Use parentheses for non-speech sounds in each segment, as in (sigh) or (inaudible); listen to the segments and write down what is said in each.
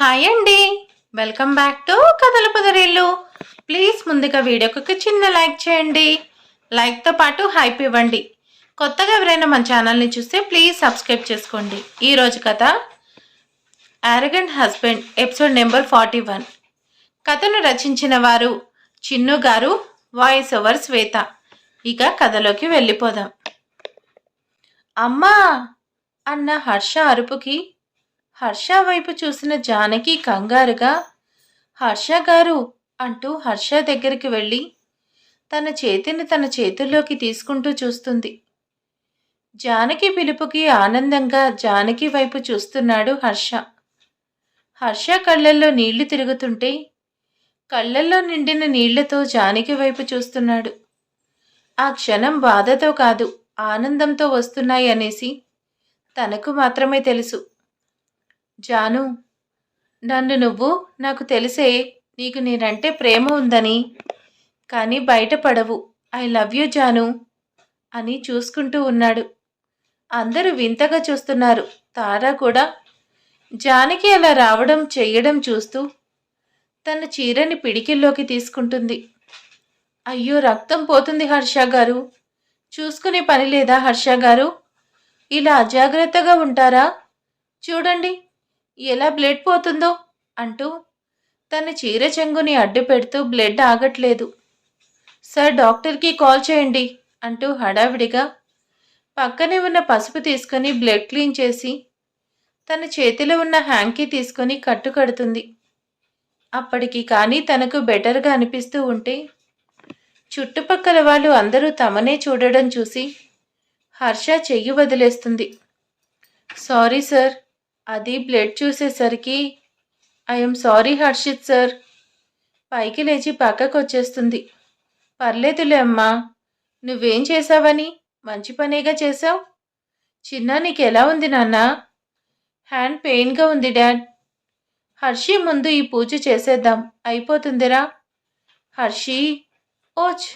Hi అండి. Welcome back to కథల పొదరిల్లు please ముందుగా వీడియోకి ఒక చిన్న లైక్ చేయండి. లైక్తో పాటు హైప్ ఇవ్వండి. కొత్తగా ఎవరైనా మన ఛానల్ని చూస్తే ప్లీజ్ సబ్స్క్రైబ్ చేసుకోండి. ఈరోజు కథ arrogant husband episode number forty one కథను రచించిన వారు చిన్ను గారు వాయిస్ ఓవర్ శ్వేత. ఇక కథలోకి వెళ్ళిపోదాం. అమ్మా! అన్న హర్ష అరుపుకి హర్ష వైపు చూసిన జానకి కంగారుగా హర్ష గారు అంటూ హర్ష దగ్గరికి వెళ్ళి తన చేతిని తన చేతుల్లోకి తీసుకుంటూ చూస్తుంది. జానకి పిలుపుకి ఆనందంగా జానకి వైపు చూస్తున్నాడు హర్ష. హర్ష కళ్ళల్లో నీళ్ళు తిరుగుతుంటే కళ్ళల్లో నిండిన నీళ్ళతో జానకి వైపు చూస్తున్నాడు. ఆ క్షణం బాధతో కాదు ఆనందంతో వస్తున్నాయి అనేసి తనకు మాత్రమే తెలుసు. జాను నన్ను నువ్వు నాకు తెలిసే నీకు నేనంటే ప్రేమ ఉందని. కానీ బయటపడవు. ఐ లవ్ యూ జాను అని చూసుకుంటూ ఉన్నాడు. అందరూ వింతగా చూస్తున్నారు. తారా కూడా జానకి అలా రావడం చెయ్యడం చూస్తూ తన చీరని పిడికిల్లోకి తీసుకుంటుంది. అయ్యో రక్తం పోతుంది హర్ష గారు. చూసుకునే పని లేదా హర్ష గారు? ఇలా అజాగ్రత్తగా ఉంటారా? చూడండి. ఎలా బ్లడ్ పోతుందో అంటూ తన చీర చెంగుని అడ్డు పెడుతూ బ్లడ్ ఆగట్లేదు. సార్ డాక్టర్కి కాల్ చేయండి అంటూ హడావిడిగా పక్కనే ఉన్న పసుపు తీసుకొని బ్లడ్ క్లీన్ చేసి తన చేతిలో ఉన్న హ్యాంకీ తీసుకొని కట్టు కడుతుంది అప్పటికి కానీ తనకు బెటర్గా అనిపిస్తూ ఉంటే చుట్టుపక్కల వాళ్ళు అందరూ తమనే చూడడం చూసి హర్ష చెయ్యి వదిలేస్తుంది. సారీ సార్ అది బ్లడ్ చూసేసరికి ఐఎమ్ సారీ హర్షిత్ సార్. పైకి లేచి పక్కకు వచ్చేస్తుంది. పర్లేదులే అమ్మా. నువ్వేం చేసావని మంచి పనేగా చేసావు చిన్న నీకు ఎలా ఉంది నాన్న? హ్యాండ్ పెయిన్గా ఉంది డాడ్. హర్షి ముందు ఈ పూజ చేసేద్దాం. అయిపోతుందిరా. హర్షి? ఓచ్.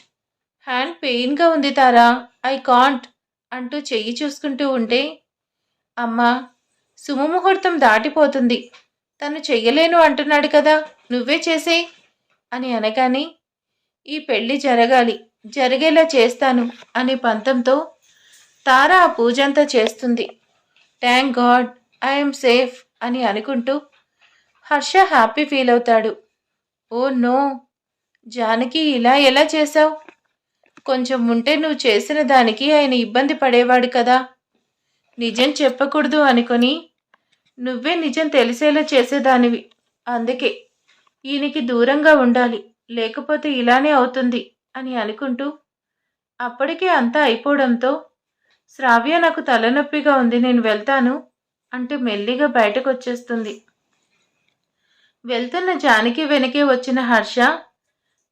హ్యాండ్ పెయిన్గా ఉంది తారా. I can't. అంటూ చెయ్యి చూసుకుంటూ ఉంటే అమ్మా శుభముహూర్తం దాటిపోతుంది. తను చెయ్యలేను అంటున్నాడు కదా నువ్వే చేసే అని అనగానే ఈ పెళ్ళి జరగాలి జరిగేలా చేస్తాను అనే పంతంతో తార ఆ పూజంతా చేస్తుంది. థ్యాంక్ గాడ్ ఐఎమ్ సేఫ్ అని అనుకుంటూ హర్ష హ్యాపీ ఫీల్ అవుతాడు. ఓ నో జానకి ఇలా ఎలా చేశావు? కొంచెం ఉంటే నువ్వు చేసిన దానికి ఆయన ఇబ్బంది పడేవాడు కదా. నిజం చెప్పకూడదు అనుకొని నువ్వే నిజం తెలిసేలా చేసేదానివి. అందుకే ఈయనకి దూరంగా ఉండాలి లేకపోతే ఇలానే అవుతుంది అని అనుకుంటూ అప్పటికే అంతా అయిపోవడంతో శ్రావ్య నాకు తలనొప్పిగా ఉంది నేను వెళ్తాను అంటూ మెల్లిగా బయటకు వచ్చేస్తుంది వెళ్తున్న జానకి వెనకే వచ్చిన హర్ష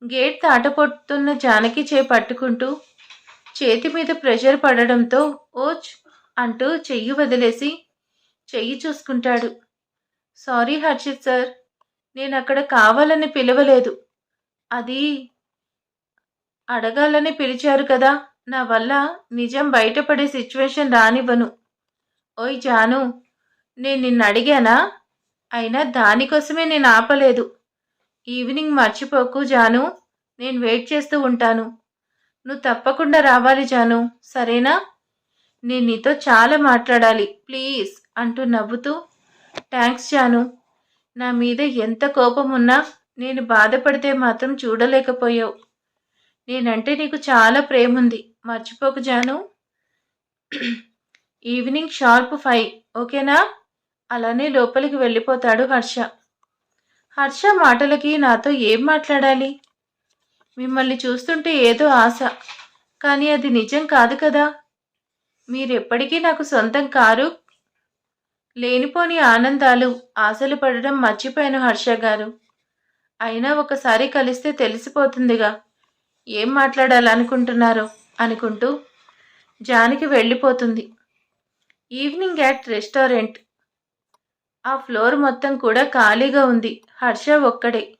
గేట్ తాటపొట్టుతున్న జానకి చే పట్టుకుంటూ చేతి మీద ప్రెషర్ పడడంతో ఓచ్ అంటూ చెయ్యి వదిలేసి చెయ్యి చూసుకుంటాడు. సారీ హర్షిత్ సార్ నేను అక్కడ కావాలని పిలవలేదు. అది అడగాలని పిలిచారు కదా నా వల్ల నిజం బయటపడే సిచ్యువేషన్ రానివ్వను. ఓయ్ జాను నేను నిన్ను అడిగానా? అయినా దానికోసమే నేను ఆపలేదు. ఈవినింగ్ మర్చిపోకు జాను నేను వెయిట్ చేస్తూ ఉంటాను. నువ్వు తప్పకుండా రావాలి జాను సరేనా? నేను నీతో చాలా మాట్లాడాలి. ప్లీజ్ అంటూ నవ్వుతూ థ్యాంక్స్ జాను. నా మీద ఎంత కోపం ఉన్నా నేను బాధపడితే మాత్రం చూడలేకపోయావు. నేనంటే నీకు చాలా ప్రేమ ఉంది మర్చిపోకు జాను. (clears throat) ఈవినింగ్ షార్ప్ ఫైవ్ ఓకేనా? అలానే లోపలికి వెళ్ళిపోతాడు హర్ష. హర్ష మాటలకి నాతో ఏం మాట్లాడాలి? మిమ్మల్ని చూస్తుంటే ఏదో ఆశ. కానీ అది నిజం కాదు కదా. మీరెప్పటికీ నాకు సొంతం కారు? లేనిపోని ఆనందాలు ఆశలు పడడం మర్చిపోయాను హర్ష గారు. అయినా ఒకసారి కలిస్తే తెలిసిపోతుందిగా. ఏం మాట్లాడాలనుకుంటున్నారో అనుకుంటూ జానికి వెళ్ళిపోతుంది. Evening at restaurant. ఆ ఫ్లోర్ మొత్తం కూడా ఖాళీగా ఉంది. హర్ష ఒక్కడే.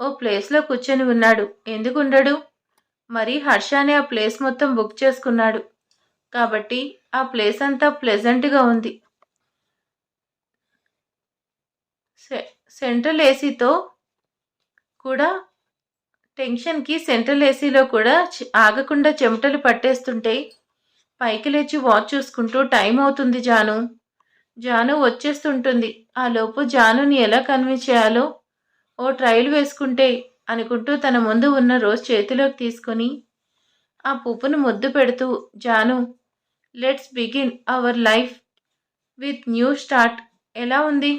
ఓ ప్లేస్లో కూర్చొని ఉన్నాడు. ఎందుకు ఉండడు? మరి హర్షనే ఆ ప్లేస్ మొత్తం బుక్ చేసుకున్నాడు. కాబట్టి ఆ ప్లేస్ అంతా ప్లెజెంట్గా ఉంది. సె- సెంట్రల్ ఏసీతో కూడా టెన్షన్కి సెంట్రల్ ఏసీలో కూడా ఆగకుండా చెమటలు పట్టేస్తుంటే పైకి లేచి వాచ్ చూసుకుంటూ టైం అవుతుంది జాను. జాను వచ్చేస్తుంటుంది. ఆ లోపు జానుని ఎలా కన్విన్స్ చేయాలో ఓ ట్రైల్ వేసుకుంటే అనుకుంటూ తన ముందు ఉన్న రోజ్ చేతిలోకి తీసుకొని ఆ పువ్వును ముద్దు పెడుతూ Janu let's begin our life with new start ఎలా ఉంది?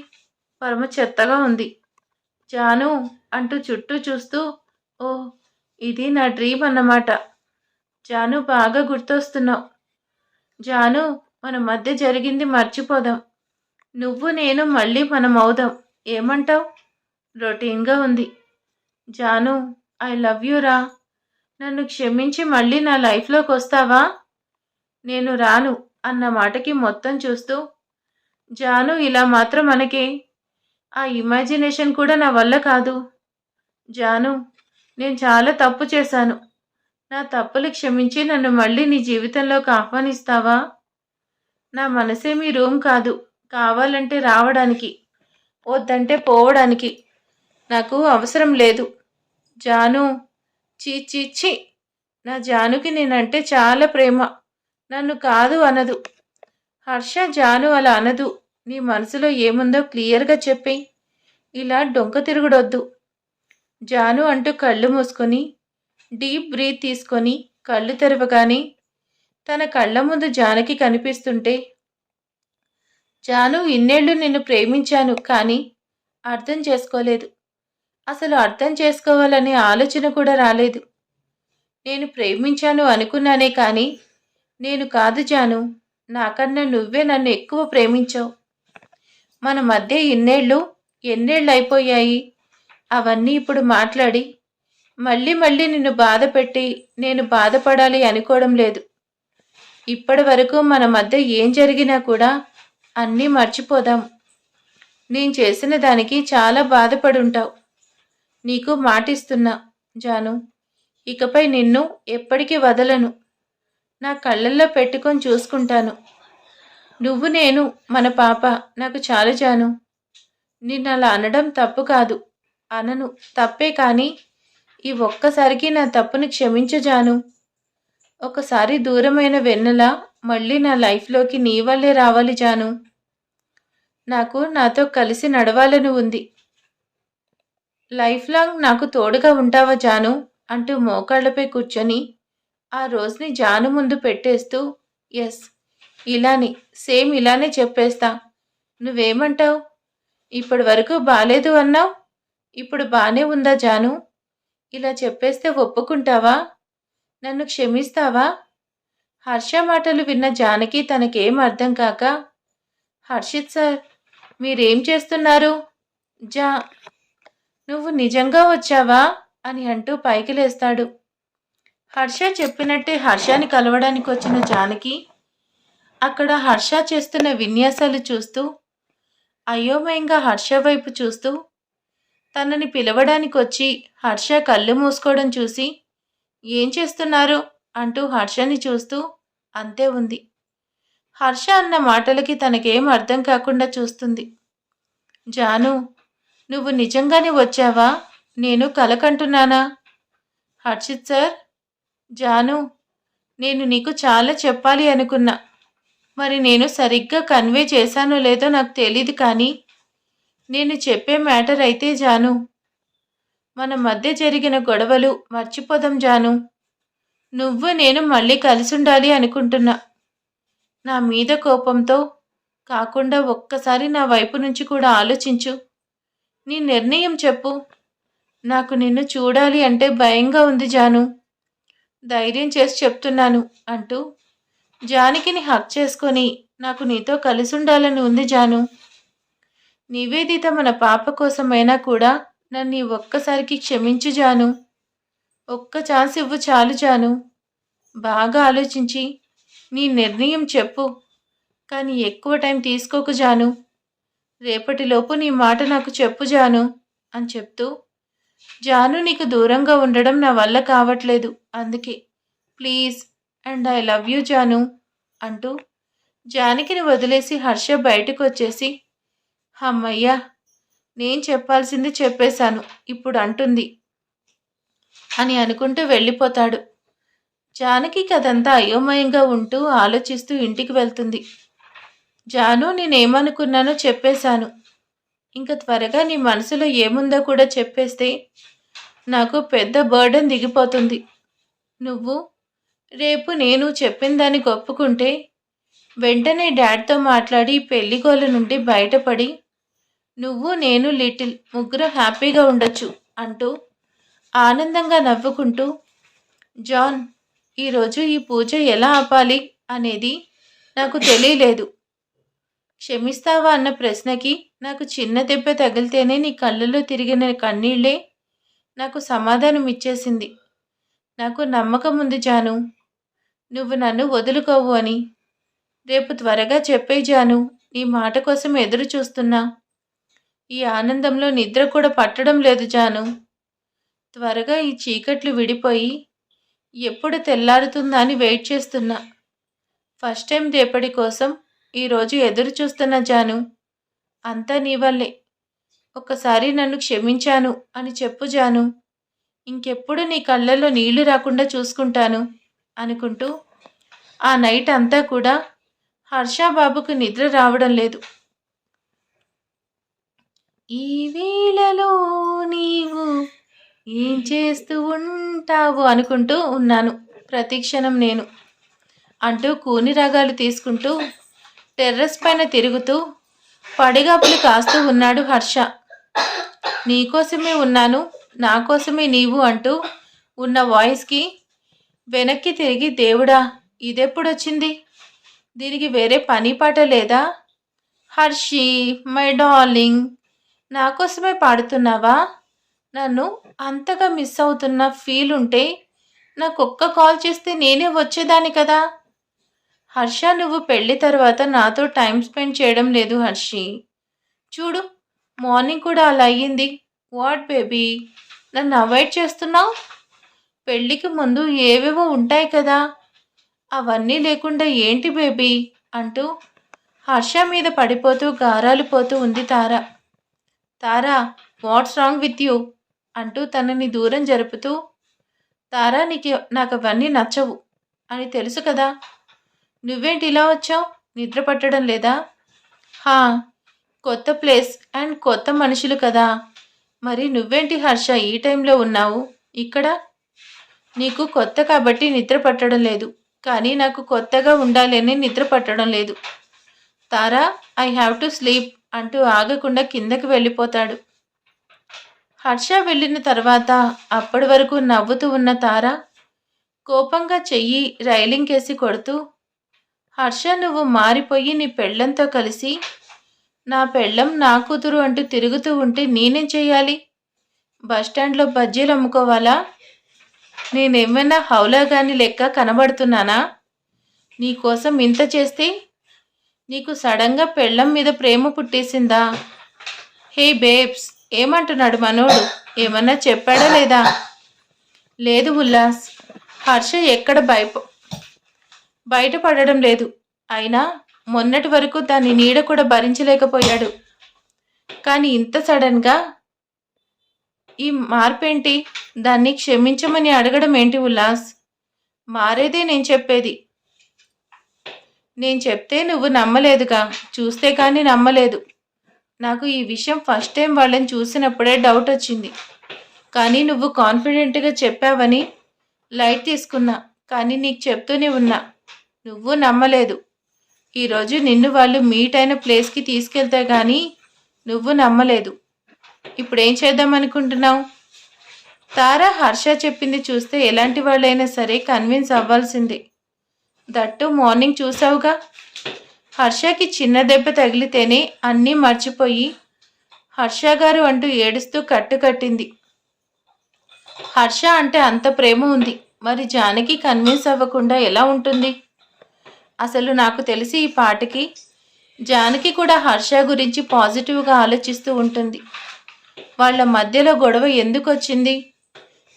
పరమ చెత్తగా ఉంది. జాను అంటూ చుట్టూ చూస్తూ ఓ ఇది నా డ్రీమ్ అన్నమాట. జాను బాగా గుర్తొస్తున్నావు. జాను మన మధ్య జరిగింది మర్చిపోదాం. నువ్వు నేను మళ్ళీ మనం అవుదాం. ఏమంటావ్? రొటీన్గా ఉంది. జాను ఐ లవ్ యూ రా. నన్ను క్షమించి మళ్ళీ నా లైఫ్లోకి వస్తావా? నేను రాను అన్న మాటకి మొత్తం చూస్తూ జాను ఇలా మాత్రం మనకి ఆ ఇమాజినేషన్ కూడా నా వల్ల కాదు. జాను నేను చాలా తప్పు చేశాను. నా తప్పులు క్షమించి నన్ను మళ్ళీ నీ జీవితంలోకి ఆహ్వానిస్తావా? నా మనసే మీ రూమ్ కాదు కావాలంటే రావడానికి వద్దంటే పోవడానికి నాకు అవసరం లేదు. జాను చీ చీ చీ నా జానుకి నేనంటే చాలా ప్రేమ. నన్ను కాదు అనదు. హర్ష జాను అలా అనదు. నీ మనసులో ఏముందో క్లియర్గా చెప్పి ఇలా డొంక తిరుగుడొద్దు. జాను అంటూ కళ్ళు మూసుకొని డీప్ బ్రీత్ తీసుకొని కళ్ళు తెరవగానే తన కళ్ళ ముందు జానకి కనిపిస్తుంటే జాను ఇన్నేళ్ళు నిన్ను ప్రేమించాను కానీ అర్థం చేసుకోలేదు. అసలు అర్థం చేసుకోవాలనే ఆలోచన కూడా రాలేదు. నేను ప్రేమించాను అనుకున్నానే కానీ నేను కాదు జాను. నాకన్నా నువ్వే నన్ను ఎక్కువ ప్రేమించావు. మన మధ్య ఇన్నేళ్ళు ఎన్నేళ్ళు అయిపోయాయి అవన్నీ ఇప్పుడు మాట్లాడి మళ్ళీ మళ్ళీ నిన్ను బాధ పెట్టి నేను బాధపడాలి అనుకోవడం లేదు. ఇప్పటి వరకు మన మధ్య ఏం జరిగినా కూడా అన్నీ మర్చిపోదాం. నేను చేసిన దానికి చాలా బాధపడి ఉంటావు నీకు మాటిస్తున్నా జాను. ఇకపై నిన్ను ఎప్పటికీ వదలను. నా కళ్ళల్లో పెట్టుకొని చూసుకుంటాను. నువ్వు నేను మన పాప నాకు చాలా జాను. నిన్ను అలా అనడం తప్పు కాదు. అనను తప్పే కానీ ఈ ఒక్కసారికి నా తప్పుని క్షమించజాను ఒకసారి దూరమైన వెన్నెల మళ్ళీ నా లైఫ్లోకి నీ వల్లే రావాలి జాను. నాకు నాతో కలిసి నడవాలని ఉంది. లైఫ్ లాంగ్ నాకు తోడుగా ఉంటావా జాను? అంటూ మోకాళ్ళపై కూర్చొని ఆ రోజుని జాను ముందు పెట్టేస్తూ ఎస్ ఇలానే సేమ్ ఇలానే చెప్పేస్తా. నువ్వేమంటావు? ఇప్పటి వరకు బాలేదు అన్నావు? ఇప్పుడు బానే ఉందా జాను? ఇలా చెప్పేస్తే ఒప్పుకుంటావా? నన్ను క్షమిస్తావా? హర్ష మాటలు విన్న జానకి తనకేం అర్థం కాక హర్షిత్ సార్ మీరేం చేస్తున్నారు? జా నువ్వు నిజంగా వచ్చావా? అని అంటూ పైకి లేస్తాడు. హర్ష చెప్పినట్టే హర్షని కలవడానికి వచ్చిన జానకి అక్కడ హర్ష చేస్తున్న విన్యాసాలు చూస్తూ అయోమయంగా హర్ష వైపు చూస్తూ తనని పిలవడానికి వచ్చి హర్ష కళ్ళు మూసుకోవడం చూసి ఏం చేస్తున్నారు? అంటూ హర్షని చూస్తూ అంతే ఉంది. హర్ష అన్న మాటలకి తనకేం అర్థం కాకుండా చూస్తుంది. జాను నువ్వు నిజంగానే వచ్చావా? నేను కలకంటున్నానా? హర్షిత్ సార్ జాను నేను నీకు చాలా చెప్పాలి అనుకున్నా. మరి నేను సరిగ్గా కన్వే చేశానో లేదో నాకు తెలీదు కానీ నేను చెప్పే మ్యాటర్ అయితే జాను. మన మధ్య జరిగిన గొడవలు మర్చిపోదాం జాను. నువ్వు నేను మళ్ళీ కలిసి ఉండాలి అనుకుంటున్నా. నా మీద కోపంతో కాకుండా ఒక్కసారి నా వైపు నుంచి కూడా ఆలోచించు. నీ నిర్ణయం చెప్పు. నాకు నిన్ను చూడాలి అంటే భయంగా ఉంది జాను. ధైర్యం చేసి చెప్తున్నాను అంటూ జానకిని హక్ చేసుకొని నాకు నీతో కలిసి ఉండాలని ఉంది జాను. నివేదిత మన పాప కోసమైనా కూడా నన్ను ఒక్కసారికి క్షమించు జాను. ఒక్క ఛాన్స్ ఇవ్వు చాలు జాను. బాగా ఆలోచించి నీ నిర్ణయం చెప్పు. కానీ ఎక్కువ టైం తీసుకోకు జాను. రేపటిలోపు నీ మాట నాకు చెప్పు జాను అని చెప్తూ జాను నీకు దూరంగా ఉండడం నా వల్ల కావట్లేదు. అందుకే please and I love you Janu అంటూ జానకిని వదిలేసి హర్ష బయటకు వచ్చేసి అమ్మయ్యా నేను చెప్పాల్సింది చెప్పేశాను ఇప్పుడు అంటుంది అని అనుకుంటూ వెళ్ళిపోతాడు. జానకి కదంతా అయోమయంగా ఉంటూ ఆలోచిస్తూ ఇంటికి వెళ్తుంది. జాను నేనేమనుకున్నానో చెప్పేశాను. ఇంకా త్వరగా నీ మనసులో ఏముందో కూడా చెప్పేస్తే నాకు పెద్ద బర్డన్ దిగిపోతుంది. నువ్వు రేపు నేను చెప్పిన దానికి ఒప్పుకుంటే వెంటనే డాడ్తో మాట్లాడి పెళ్ళిగోల నుండి బయటపడి నువ్వు నేను లిటిల్ ముగ్గురు హ్యాపీగా ఉండొచ్చు అంటూ ఆనందంగా నవ్వుకుంటూ జాన్ ఈరోజు ఈ పూజ ఎలా ఆపాలి అనేది నాకు తెలియలేదు. క్షమిస్తావా అన్న ప్రశ్నకి నాకు చిన్న దెబ్బ తగిలితేనే నీ కళ్ళలో తిరిగిన కన్నీళ్ళే నాకు సమాధానం ఇచ్చేసింది నాకు నమ్మకం ఉంది జాను. నువ్వు నన్ను వదులుకోవు అని. రేపు త్వరగా చెప్పే జాను నీ మాట కోసం ఎదురు చూస్తున్నా. ఈ ఆనందంలో నిద్ర కూడా పట్టడం లేదు జాను. త్వరగా ఈ చీకట్లు విడిపోయి ఎప్పుడు తెల్లారుతుందా అని వెయిట్ చేస్తున్నా. ఫస్ట్ టైం రేపటి కోసం ఈరోజు ఎదురు చూస్తున్న జాను అంతా నీ వల్లే. ఒక్కసారి నన్ను క్షమించాను అని చెప్పు జాను. ఇంకెప్పుడు నీ కళ్ళల్లో నీళ్ళు రాకుండా చూసుకుంటాను అనుకుంటూ ఆ నైట్ అంతా కూడా హర్షాబాబుకు నిద్ర రావడం లేదు. ఈ వేళలో నీవు ఏం చేస్తూ ఉంటావు అనుకుంటూ ఉన్నాను ప్రతిక్షణం నేను. అంటూ కూని రాగాలు తీసుకుంటూ టెర్రస్ పైన తిరుగుతూ పడిగాపులు కాస్తూ ఉన్నాడు హర్ష. నీకోసమే ఉన్నాను నా కోసమే నీవు అంటూ ఉన్న వాయిస్కి వెనక్కి తిరిగి దేవుడా ఇదెప్పుడొచ్చింది? దీనికి వేరే పని పాట లేదా? హర్షి మై డార్లింగ్ నా కోసమే పాడుతున్నావా? నన్ను అంతగా మిస్ అవుతున్న ఫీల్ ఉంటే నాకు ఒక్క కాల్ చేస్తే నేనే వచ్చేదాన్ని కదా? హర్ష నువ్వు పెళ్ళి తర్వాత నాతో టైం స్పెండ్ చేయడం లేదు హర్షి. చూడు మార్నింగ్ కూడా అలా అయ్యింది. What baby? నన్ను అవాయిడ్ చేస్తున్నావు? పెళ్ళికి ముందు ఏవేవో ఉంటాయి కదా. అవన్నీ లేకుండా ఏంటి బేబీ? అంటూ హర్ష మీద పడిపోతూ గారాలు పోతూ ఉంది Tara. Tara what's wrong with you? అంటూ తనని దూరం జరుపుతూ తారా నీకు నాకు అవన్నీ నచ్చవు అని తెలుసు కదా. నువ్వేంటి ఇలా వచ్చావు? నిద్ర పట్టడం లేదా? హా కొత్త ప్లేస్ అండ్ కొత్త మనుషులు కదా. మరి నువ్వేంటి హర్ష ఈ టైంలో ఉన్నావు? ఇక్కడ? నీకు కొత్త కాబట్టి నిద్ర పట్టడం లేదు. కానీ నాకు కొత్తగా ఉండాలని నిద్ర పట్టడం లేదు. Tara I have to sleep అంటూ ఆగకుండా కిందకి వెళ్ళిపోతాడు. హర్ష వెళ్ళిన తర్వాత అప్పటి వరకు నవ్వుతూ ఉన్న తార కోపంగా చెయ్యి రైలింగ్ కేసి కొడుతూ హర్ష నువ్వు మారిపోయి నీ పెళ్ళంతో కలిసి నా పెళ్ళం నా కూతురు అంటూ తిరుగుతూ ఉంటే నేనేం చేయాలి బస్టాండ్లో బజ్జీలు అమ్ముకోవాలా? నేనేమైనా హౌలా గాని లెక్క కనబడుతున్నానా? నీకోసం ఇంత చేస్తే నీకు సడన్గా పెళ్ళం మీద ప్రేమ పుట్టేసిందా? హే బేబ్స్ ఏమంటున్నాడు మనోడు? ఏమన్నా చెప్పాడా లేదా? లేదు ఉల్లాస్. హర్ష ఎక్కడ భయప బయటపడడం లేదు. అయినా మొన్నటి వరకు దాని నీడ కూడా భరించలేకపోయాడు. కానీ ఇంత సడన్గా ఈ మార్పేంటి? దాన్ని క్షమించమని అడగడం ఏంటి ఉల్లాస్? మారేదే నేను చెప్పేది. నేను చెప్తే నువ్వు నమ్మలేదుగా. చూస్తే కానీ నమ్మలేదు. నాకు ఈ విషయం ఫస్ట్ టైం వాళ్ళని చూసినప్పుడే డౌట్ వచ్చింది. కానీ నువ్వు కాన్ఫిడెంట్గా చెప్పావని లైట్ తీసుకున్నా. కానీ నీకు చెప్తూనే ఉన్నా. నువ్వు నమ్మలేదు. ఈరోజు నిన్ను వాళ్ళు మీట్ అయిన ప్లేస్కి తీసుకెళ్తే కానీ నువ్వు నమ్మలేదు. ఇప్పుడు ఏం చేద్దాం అనుకుంటున్నావు? తారా హర్ష చెప్పింది చూస్తే ఎలాంటి వాళ్ళైనా సరే కన్విన్స్ అవ్వాల్సిందే. దట్టు మార్నింగ్ చూసావుగా? హర్షకి చిన్న దెబ్బ తగిలితేనే అన్నీ మర్చిపోయి హర్ష గారు అంటూ ఏడుస్తూ కట్టుకట్టింది హర్ష అంటే అంత ప్రేమ ఉంది. మరి జానకి కన్విన్స్ అవ్వకుండా ఎలా ఉంటుంది? అసలు నాకు తెలిసి ఈ పాటకి జానకి కూడా హర్ష గురించి పాజిటివ్గా ఆలోచిస్తూ ఉంటుంది. వాళ్ళ మధ్యలో గొడవ ఎందుకు వచ్చింది?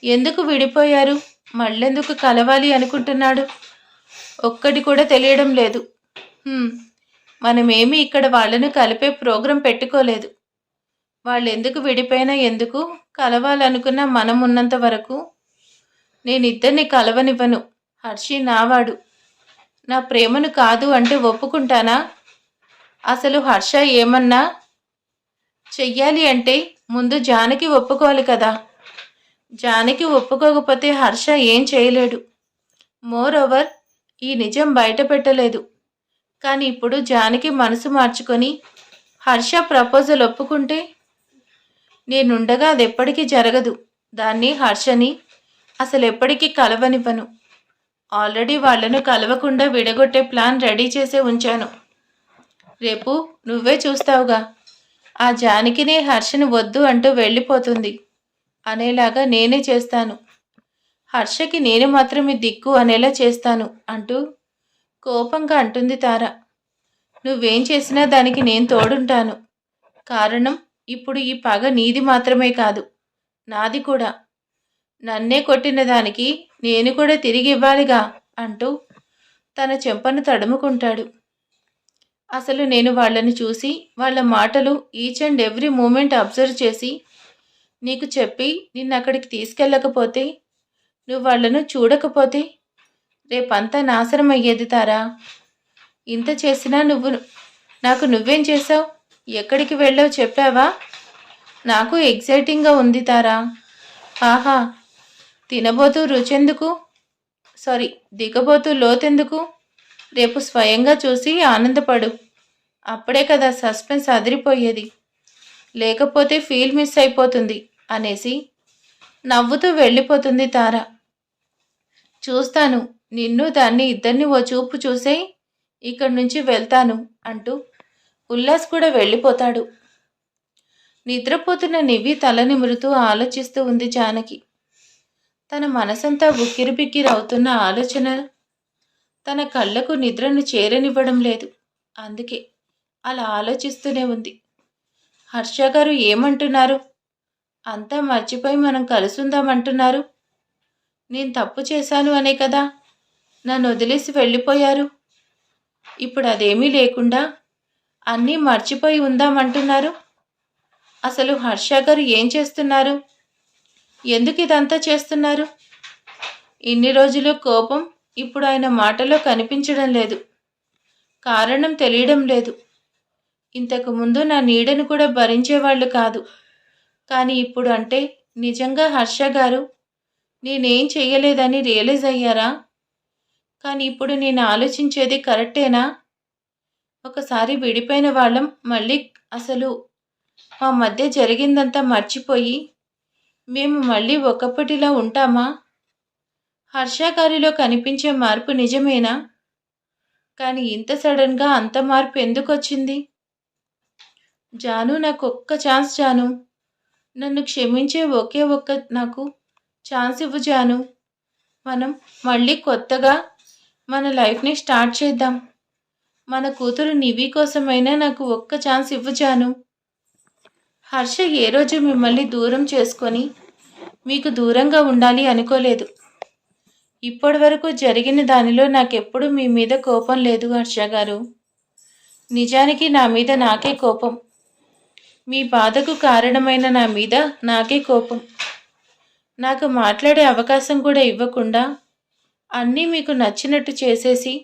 ఎందుకు విడిపోయారు? మళ్ళెందుకు కలవాలి అనుకుంటున్నాడు? ఒక్కటి కూడా తెలియడం లేదు. మనమేమి ఇక్కడ వాళ్ళను కలిపే ప్రోగ్రాం పెట్టుకోలేదు. వాళ్ళెందుకు విడిపోయినా ఎందుకు కలవాలనుకున్న మనం ఉన్నంత వరకు నేను ఇద్దరిని కలవనివ్వను. హర్షి నావాడు. నా ప్రేమను కాదు అంటే ఒప్పుకుంటానా? అసలు హర్ష ఏమన్నా చెయ్యాలి అంటే ముందు జానకి ఒప్పుకోవాలి కదా. జానకి ఒప్పుకోకపోతే హర్ష ఏం చేయలేడు. మోర్ ఓవర్ ఈ నిజం బయట పెట్టలేదు కానీ ఇప్పుడు జానకి మనసు మార్చుకొని హర్ష ప్రపోజల్ ఒప్పుకుంటే నేనుండగా అది ఎప్పటికీ జరగదు. దాన్ని హర్షని అసలు ఎప్పటికీ కలవనివ్వను. ఆల్రెడీ వాళ్ళను కలవకుండా విడగొట్టే ప్లాన్ రెడీ చేసే ఉంచాను. రేపు నువ్వే చూస్తావుగా. ఆ జానకిని హర్షని వద్దు అంటూ వెళ్ళిపోతుంది. అనేలాగా నేనే చేస్తాను. హర్షకి నేను మాత్రమే దిక్కు అనేలా చేస్తాను అంటూ కోపంగా అంటుంది తార. నువ్వేం చేసినా దానికి నేను తోడుంటాను. కారణం ఇప్పుడు ఈ పగ నీది మాత్రమే కాదు. నాది కూడా. నన్నే కొట్టిన దానికి నేను కూడా తిరిగి ఇవ్వాలిగా అంటూ తన చెంపను తడుముకుంటాడు. అసలు నేను వాళ్ళని చూసి వాళ్ళ మాటలు each and every moment observe చేసి నీకు చెప్పి నిన్ను అక్కడికి తీసుకెళ్ళకపోతే నువ్వు వాళ్ళను చూడకపోతే రేపంతా నాశనం అయ్యేది తారా? ఇంత చేసినా నువ్వు నాకు నువ్వేం చేసావు ఎక్కడికి వెళ్ళావు చెప్పావా? నాకు ఎగ్జైటింగ్గా ఉంది తారా. ఆహా తినబోతూ రుచెందుకు? సారీ దిగబోతూ లోతెందుకు? రేపు స్వయంగా చూసి ఆనందపడు. అప్పుడే కదా సస్పెన్స్ అదిరిపోయేది. లేకపోతే ఫీల్ మిస్ అయిపోతుంది అనేసి నవ్వుతూ వెళ్ళిపోతుంది తార. చూస్తాను నిన్ను దాన్ని ఇద్దరిని ఓ చూపు చూసే ఇక్కడి నుంచి వెళ్తాను అంటూ ఉల్లాస్ కూడా వెళ్ళిపోతాడు. నిద్రపోతున్న నివి తల నిమురుతూ ఆలోచిస్తూ ఉంది జానకి. తన మనసంతా ఉక్కిరిబిక్కిరవుతున్న ఆలోచన తన కళ్ళకు నిద్రను చేరనివ్వడం లేదు. అందుకే అలా ఆలోచిస్తూనే ఉంది. హర్ష గారు ఏమంటున్నారు? అంతా మర్చిపోయి మనం కలుసుందామంటున్నారు నేను తప్పు చేశాను అనే కదా? నన్ను వదిలేసి వెళ్ళిపోయారు. ఇప్పుడు అదేమీ లేకుండా అన్నీ మర్చిపోయి ఉందామంటున్నారు అసలు హర్ష గారు ఏం చేస్తున్నారు? ఎందుకు ఇదంతా చేస్తున్నారు? ఇన్ని రోజులు కోపం ఇప్పుడు ఆయన మాటలో కనిపించడం లేదు. కారణం తెలియడం లేదు. ఇంతకు ముందు నా నీడను కూడా భరించేవాళ్ళు కాదు. కానీ ఇప్పుడు అంటే నిజంగా హర్ష గారు నేనేం చెయ్యలేదని రియలైజ్ అయ్యారా? కానీ ఇప్పుడు నేను ఆలోచించేది కరెక్టేనా? ఒకసారి విడిపోయిన వాళ్ళం మళ్ళీ అసలు మా మధ్య జరిగిందంతా మర్చిపోయి మేము మళ్ళీ ఒకప్పటిలా ఉంటామా? హర్ష గారిలో కనిపించే మార్పు నిజమేనా? కానీ ఇంత సడన్గా అంత మార్పు ఎందుకు వచ్చింది జాను నాకు ఒక్క ఛాన్స్ జాను. నన్ను క్షమించే ఒకే ఒక్క నాకు ఛాన్స్ ఇవ్వు జాను. మనం మళ్ళీ కొత్తగా మన లైఫ్ని స్టార్ట్ చేద్దాం. మన కూతురు నివి కోసమైనా నాకు ఒక్క ఛాన్స్ ఇవ్వు జాను. హర్ష ఏ రోజు మిమ్మల్ని దూరం చేసుకొని మీకు దూరంగా ఉండాలి అనుకోలేదు. ఇప్పటి వరకు జరిగిన దానిలో నాకెప్పుడు మీ మీద కోపం లేదు హర్ష గారు. నిజానికి నా మీద నాకే కోపం. మీ బాధకు కారణమైన నా మీద నాకే కోపం. నాకు మాట్లాడే అవకాశం కూడా ఇవ్వకుండా అన్నీ మీకు నచ్చినట్టు చేసేసి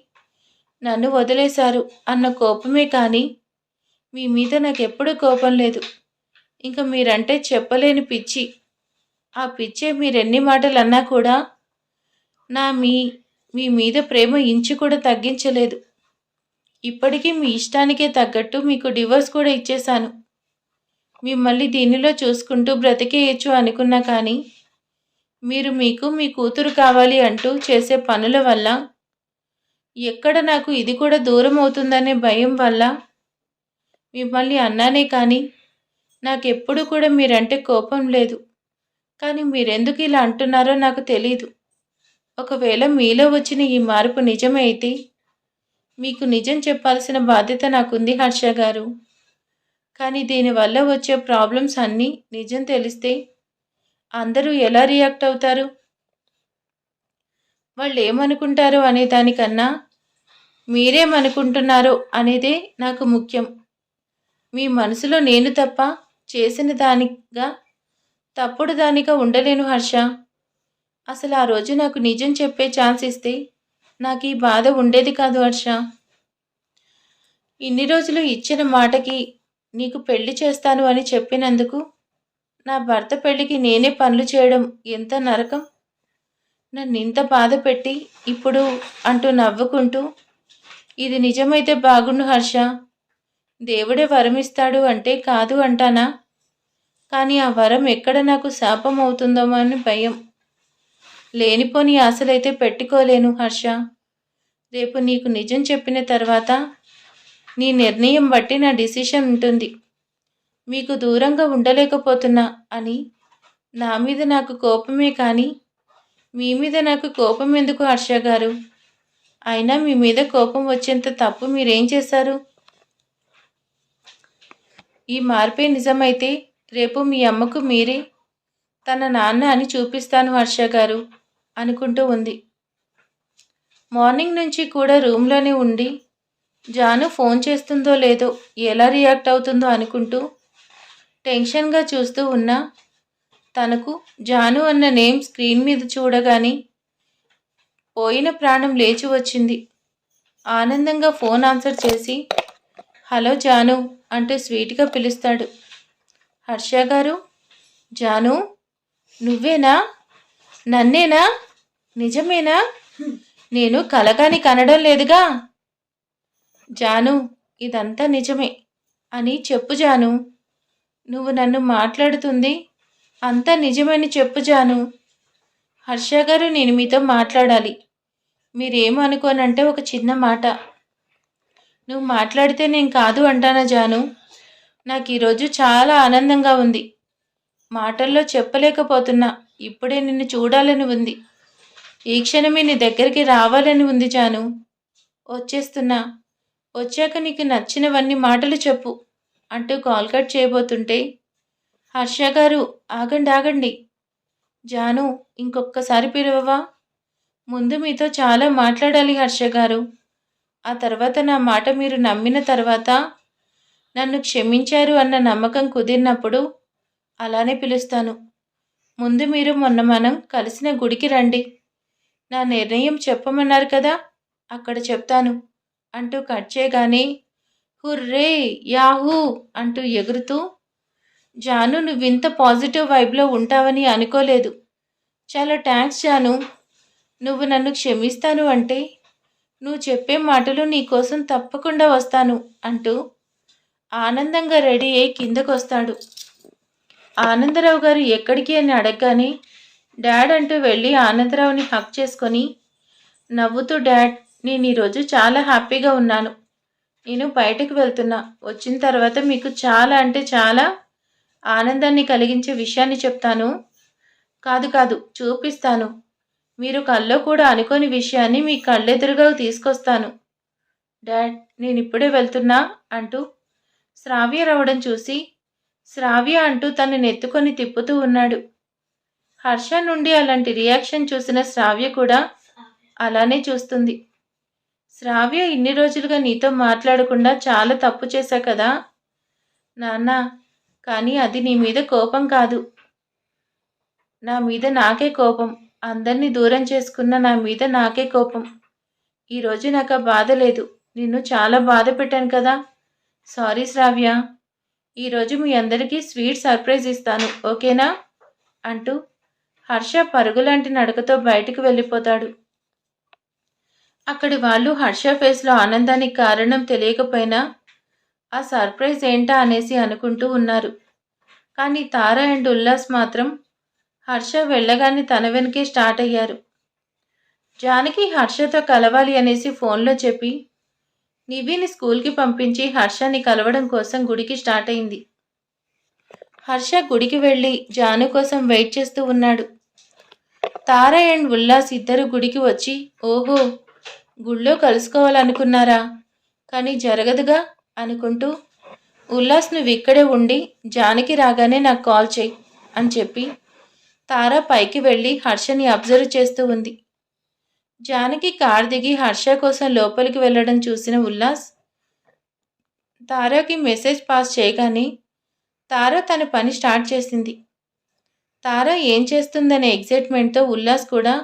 నన్ను వదిలేశారు అన్న కోపమే కానీ మీ మీద నాకు ఎప్పుడూ కోపం లేదు. ఇంకా మీరంటే చెప్పలేని పిచ్చి. ఆ పిచ్చే మీరెన్ని మాటలు అన్నా కూడా నా మీ మీ మీద ప్రేమ ఇంచు కూడా తగ్గించలేదు. ఇప్పటికీ మీ ఇష్టానికే తగ్గట్టు మీకు డివోర్స్ కూడా ఇచ్చేశాను. మిమ్మల్ని దీనిలో చూసుకుంటూ బ్రతికేయచ్చు అనుకున్నా కానీ మీరు మీకు మీ కూతురు కావాలి అంటూ చేసే పనుల వల్ల ఎక్కడ నాకు ఇది కూడా దూరం అవుతుందనే భయం వల్ల మిమ్మల్ని అన్నానే కానీ నాకెప్పుడు కూడా మీరంటే కోపం లేదు. కానీ మీరెందుకు ఇలా అంటున్నారో నాకు తెలీదు. ఒకవేళ మీలో వచ్చిన ఈ మార్పు నిజమైతే అయితే మీకు నిజం చెప్పాల్సిన బాధ్యత నాకుంది హర్ష గారు. కానీ దీనివల్ల వచ్చే ప్రాబ్లమ్స్ అన్నీ నిజం తెలిస్తే అందరూ ఎలా రియాక్ట్ అవుతారు? వాళ్ళు ఏమనుకుంటారు అనే దానికన్నా మీరేమనుకుంటున్నారో అనేదే నాకు ముఖ్యం. మీ మనసులో నేను తప్ప చేసిన దానిగా తప్పుడు దానిగా ఉండలేను హర్ష. అసలు ఆ రోజు నాకు నిజం చెప్పే ఛాన్స్ ఇస్తే నాకు ఈ బాధ ఉండేది కాదు హర్ష. ఇన్ని రోజులు ఇచ్చిన మాటకి నీకు పెళ్ళి చేస్తాను అని చెప్పినందుకు నా భర్త పెళ్ళికి నేనే పనులు చేయడం ఎంత నరకం? నన్ను ఇంత బాధ పెట్టి ఇప్పుడు అంటూ నవ్వుకుంటూ ఇది నిజమైతే బాగుండు హర్ష. దేవుడే వరమిస్తాడు అంటే కాదు అంటానా? కానీ ఆ వరం ఎక్కడ నాకు శాపం అవుతుందో అని భయం. లేనిపోని ఆశలైతే పెట్టుకోలేను హర్ష. రేపు నీకు నిజం చెప్పిన తర్వాత నీ నిర్ణయం బట్టి నా డిసిషన్ ఉంటుంది. మీకు దూరంగా ఉండలేకపోతున్నా అని నా మీద నాకు కోపమే కానీ మీ మీద నాకు కోపం ఎందుకు హర్ష గారు? అయినా మీ మీద కోపం వచ్చేంత తప్పు మీరేం చేశారు? ఈ మార్పే నిజమైతే రేపు మీ అమ్మకు మీరే తన నాన్న అని చూపిస్తాను హర్ష గారు అనుకుంటూ ఉంది. మార్నింగ్ నుంచి కూడా రూమ్లోనే ఉండి జాను ఫోన్ చేస్తుందో లేదో ఎలా రియాక్ట్ అవుతుందో అనుకుంటూ టెన్షన్గా చూస్తూ ఉన్నా తనకు జాను అన్న నేమ్ స్క్రీన్ మీద చూడగానే పోయిన ప్రాణం లేచి వచ్చింది. ఆనందంగా ఫోన్ ఆన్సర్ చేసి హలో జాను అంటూ స్వీట్గా పిలుస్తాడు. హర్ష గారు జాను నువ్వేనా? నన్నేనా? నిజమేనా? నేను కలగాని కనడం లేదుగా? జాను ఇదంతా నిజమే అని చెప్పు జాను. నువ్వు నన్ను మాట్లాడుతుంది అంతా నిజమని చెప్పు జాను. హర్ష గారు నేను మీతో మాట్లాడాలి. మీరేమనుకోనంటే ఒక చిన్న మాట. నువ్వు మాట్లాడితే నేను కాదు అంటానా జాను? నాకు ఈరోజు చాలా ఆనందంగా ఉంది. మాటల్లో చెప్పలేకపోతున్నా. ఇప్పుడే నిన్ను చూడాలని ఉంది. ఈ క్షణమే నీ దగ్గరికి రావాలని ఉంది జాను. వచ్చేస్తున్నా. వచ్చాక నీకు నచ్చినవన్నీ మాటలు చెప్పు అంటూ కాల్ కట్ చేయబోతుంటే హర్ష గారు ఆగండి ఆగండి. జాను ఇంకొక్కసారి పిలువవా? ముందు మీతో చాలా మాట్లాడాలి హర్ష గారు. ఆ తర్వాత నా మాట మీరు నమ్మిన తర్వాత నన్ను క్షమించారు అన్న నమ్మకం కుదిరినప్పుడు అలానే పిలుస్తాను. ముందు మీరు మొన్న మనం కలిసిన గుడికి రండి. నా నిర్ణయం చెప్పమన్నారు కదా అక్కడ చెప్తాను అంటూ కట్ చేయగానే హుర్రే యాహూ అంటూ ఎగురుతూ జాను నువ్వింత పాజిటివ్ వైబ్లో ఉంటావని అనుకోలేదు. చాలా థ్యాంక్స్ జాను. నువ్వు నన్ను క్షమిస్తాను అంటే నువ్వు చెప్పే మాటలు నీకోసం తప్పకుండా వస్తాను అంటూ ఆనందంగా రెడీ అయి కిందకొస్తాడు. ఆనందరావు గారు ఎక్కడికి అని అడగగానే డాడ్ అంటూ వెళ్ళి ఆనందరావుని హక్ చేసుకొని నవ్వుతూ డాడ్ నేను ఈరోజు చాలా హ్యాపీగా ఉన్నాను. నేను బయటకు వెళ్తున్నా. వచ్చిన తర్వాత మీకు చాలా అంటే చాలా ఆనందాన్ని కలిగించే విషయాన్ని చెప్తాను. కాదు కాదు చూపిస్తాను. మీరు కల్లో కూడా అనుకోని విషయాన్ని మీ కళ్ళెదురుగా తీసుకొస్తాను. డాడ్ నేను ఇప్పుడే వెళ్తున్నా అంటూ శ్రావ్య రావడం చూసి శ్రావ్య అంటూ తనని ఎత్తుకొని తిప్పుతూ ఉన్నాడు. హర్ష నుండి అలాంటి రియాక్షన్ చూసిన శ్రావ్య కూడా అలానే చూస్తుంది. శ్రావ్య ఇన్ని రోజులుగా నీతో మాట్లాడకుండా చాలా తప్పు చేశా కదా? నాన్న కానీ అది నీ మీద కోపం కాదు. నా మీద నాకే కోపం. అందరినీ దూరం చేసుకున్న నా మీద నాకే కోపం. ఈరోజు నాకు ఆ బాధ లేదు. నిన్ను చాలా బాధ పెట్టాను కదా? సారీ శ్రావ్య. ఈరోజు మీ అందరికీ స్వీట్ సర్ప్రైజ్ ఇస్తాను ఓకేనా? అంటూ హర్ష పరుగులాంటి నడకతో బయటికి వెళ్ళిపోతాడు. అక్కడి వాళ్ళు హర్ష ఫేస్లో ఆనందానికి కారణం తెలియకపోయినా ఆ సర్ప్రైజ్ ఏంటా అనేసి అనుకుంటూ ఉన్నారు. కానీ తార అండ్ ఉల్లాస్ మాత్రం హర్ష వెళ్ళగానే తన వెనకే స్టార్ట్ అయ్యారు. జానకి హర్షతో కలవాలి అనేసి ఫోన్లో చెప్పి నివిని స్కూల్కి పంపించి హర్షని కలవడం కోసం గుడికి స్టార్ట్ అయింది. హర్ష గుడికి వెళ్ళి జాను కోసం వెయిట్ చేస్తూ ఉన్నాడు. తార అండ్ ఉల్లాస్ ఇద్దరు గుడికి వచ్చి ఓహో గుళ్ళో కలుసుకోవాలనుకున్నారా? కానీ జరగదుగా? అనుకుంటూ ఉల్లాస్ నువ్వు ఇక్కడే ఉండి జానకి రాగానే నాకు కాల్ చేయి అని చెప్పి తార పైకి వెళ్ళి హర్షని అబ్జర్వ్ చేస్తూ ఉంది. జానకి కార్ దిగి హర్ష కోసం లోపలికి వెళ్ళడం చూసిన ఉల్లాస్. తారాకి మెసేజ్ పాస్ చేయగానే తారా తన పని స్టార్ట్ చేసింది. తారా ఏం చేస్తుందనే ఎగ్జైట్మెంట్తో ఉల్లాస్ కూడా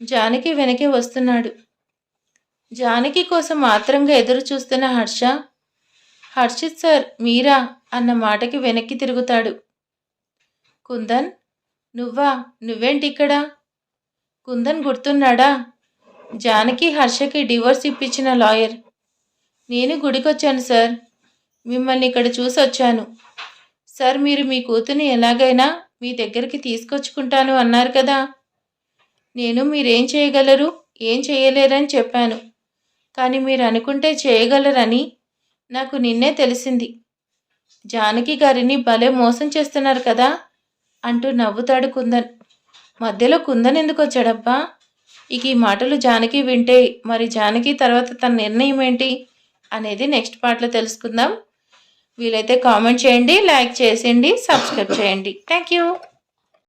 జానకి వెనకే వస్తున్నాడు. జానకి కోసం ఆత్రంగా ఎదురు చూస్తున్న హర్ష హర్షిత్ సార్ మీరా? అన్న మాటకి వెనక్కి తిరుగుతాడు. కుందన్ నువ్వా? నువ్వేంటి ఇక్కడ? కుందన్ గుర్తున్నాడా? జానకి హర్షకి డివోర్స్ ఇప్పించిన లాయర్. నేను గుడికొచ్చాను సార్. మిమ్మల్ని ఇక్కడ చూసి వచ్చాను సార్ మీరు మీ కూతుర్ని ఎలాగైనా మీ దగ్గరికి తీసుకొచ్చుకుంటాను అన్నారు కదా. నేను మీరేం చేయగలరు? ఏం చేయలేరని చెప్పాను. కానీ మీరు అనుకుంటే చేయగలరని నాకు నిన్నే తెలిసింది. జానకి గారిని భలే మోసం చేస్తున్నారు కదా అంటూ నవ్వుతాడు కుందన్. మధ్యలో కుందన్ ఎందుకు వచ్చాడబ్బా ఇక ఈ మాటలు జానకి వింటే మరి జానకి తర్వాత తన నిర్ణయం ఏంటి అనేది నెక్స్ట్ పార్ట్లో తెలుసుకుందాం. వీలైతే కామెంట్ చేయండి లైక్ చేసేయండి సబ్స్క్రైబ్ చేయండి. Thank you